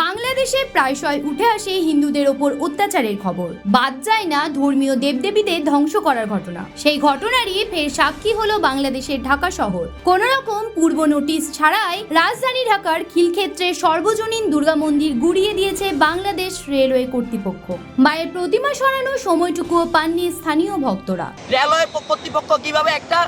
বাংলাদেশে প্রায়শই উঠে আসে হিন্দুদের ওপর অত্যাচারের খবর। বাদ যায় না ধর্মীয় দেবদেবীদের ধ্বংস করার ঘটনা। সেই ঘটনারই ফের সাক্ষী হলো বাংলাদেশের ঢাকা শহর। কোন রকম পূর্ব নোটিশ ছাড়াই রাজধানী ঢাকার খিলক্ষেত্রে সর্বজনীন দুর্গা মন্দির গুড়িয়ে দিয়েছে বাংলাদেশ রেলওয়ে কর্তৃপক্ষ। মায়ের প্রতিমা সরানোর সময়টুকুও পাননি স্থানীয় ভক্তরা। রেলওয়ে কর্তৃপক্ষ কীভাবে একটা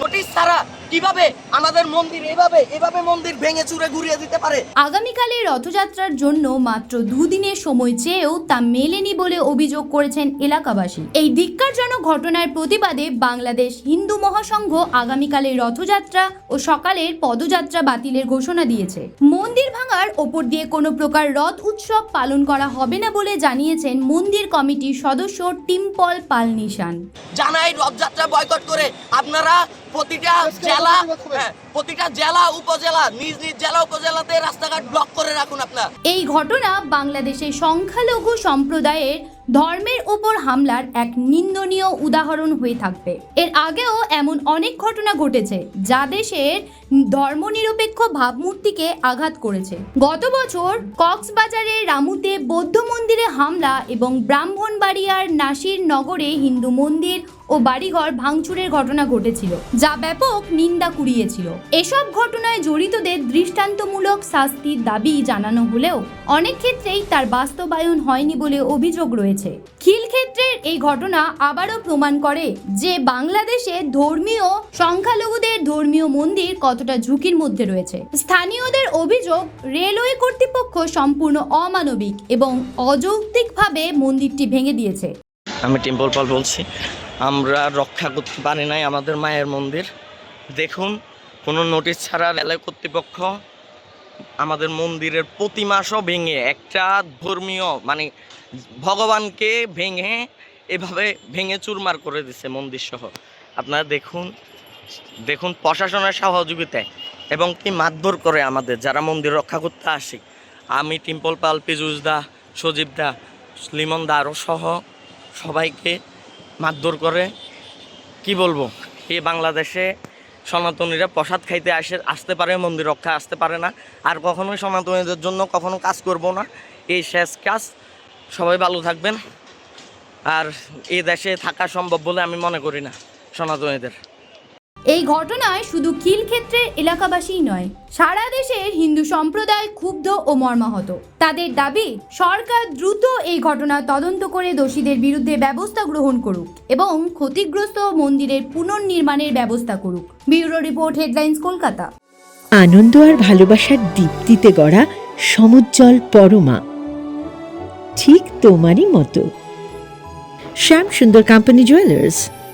নোটিশ ছাড়া কীভাবে আমাদের মন্দির এভাবে এভাবে মন্দির ভেঙে চুরে ঘুরিয়ে দিতে পারে? আগামীকালের রথযাত্রার জন্য মাত্র দুদিনের সময় চেয়েও তা মেলেনি বলে অভিযোগ করেছেন এলাকাবাসী। এই ধিক্কারজনক ঘটনার প্রতিবাদে বাংলাদেশ হিন্দু মহাসংঘ আগামীকালের রথযাত্রা ও সকালের পদযাত্রা বাতিলের ঘোষণা দিয়েছে। মন্দির ভাঙার ওপর দিয়ে কোনো প্রকার রথ উৎসব পালন করা হবে না বলে জানিয়েছেন মন্দির কমিটির সদস্য টিম্পল পাল নিশান জানাই রথযাত্রা বয়কট করে আপনারা প্রতিটা জেলা হ্যাঁ, প্রতিটা জেলা উপজেলা নিজ নিজ জেলা উপজেলাতে রাস্তাঘাট ব্লক করে রাখুন আপনার। এই ঘটনা বাংলাদেশের সংখ্যালঘু সম্প্রদায়ের ধর্মের উপর হামলার এক নিন্দনীয় উদাহরণ হয়ে থাকবে। এর আগেও এমন অনেক ঘটনা ঘটেছে যা দেশের ধর্মনিরপেক্ষ ভাবমূর্তিকে আঘাত করেছে। গত বছর কক্সবাজারের রামুতে বৌদ্ধ মন্দিরে হামলা এবং ব্রাহ্মণবাড়িয়ার নাসির নগরে হিন্দু মন্দির ও বাড়িঘর ভাঙচুরের ঘটনা ঘটেছিল, যা ব্যাপক নিন্দা কুড়িয়েছিল। এসব ঘটনায় জড়িতদের দৃষ্টান্তমূলক শাস্তির দাবি জানানো হলেও অনেক ক্ষেত্রেই তার বাস্তবায়ন হয়নি বলে অভিযোগ রয়েছে। খিল ক্ষেত্রের এই ঘটনা আবারও প্রমাণ করে যে বাংলাদেশে ধর্মীয়, সংখ্যালঘুদের ধর্মীয় মন্দির কতটা ঝুঁকির মধ্যে রয়েছে। স্থানীয়দের অভিযোগ, রেলওয়ে কর্তৃপক্ষ সম্পূর্ণ অমানবিক এবং অযৌক্তিকভাবে মন্দিরটি ভেঙে দিয়েছে। আমি টিম্পল পাল বলছি। আমরা রক্ষা করতে পারি নাই আমাদের মায়ের মন্দির। দেখুন, কোনো নোটিশ ছাড়া রেলওয়ে কর্তৃপক্ষ আমাদের মন্দিরের প্রতিমাসও ভেঙে, একটা ধর্মীয় মানে ভগবানকে ভেঙে এভাবে ভেঙে চুরমার করে দিছে মন্দির সহ আপনারা দেখুন দেখুন প্রশাসনের সহযোগিতায় এবং কি মারধর করে আমাদের যারা মন্দির রক্ষা করতে আসে। আমি টিম্পল পাল পিজুস দা, সজীব দা লিমন দা আরও সহ সবাইকে মারধর করে। কি বলব? এই বাংলাদেশে সনাতনীরা প্রসাদ খাইতে আসে, আসতে পারে, মন্দির রক্ষা আসতে পারে না। আর কখনোই সনাতনীদের জন্য কখনো কাজ করব না। এই শেষ কাজ। সবাই ভালো থাকবেন। আর এই দেশে থাকা সম্ভব বলে আমি মনে করি না সনাতনীদের। এই ঘটনায় শুধু খিল ক্ষেত্রের এলাকাবাসীই নয়, সারা দেশের হিন্দু সম্প্রদায় ক্ষুব্ধ ও মর্মাহত। তাদের দাবি, সরকার দ্রুত এই ঘটনা তদন্ত করে দোষীদের বিরুদ্ধে ব্যবস্থা গ্রহণ করুক এবং ক্ষতিগ্রস্ত মন্দিরের পুনর্নির্মাণের ব্যবস্থা করুক। Bureau report, headlines, Kolkata. আনন্দ আর ভালোবাসার দীপ্তিতে গড়া সমুজ্জ্বল পরমা। ঠিক তোমারই মতো। Shyam Sundar company jewellers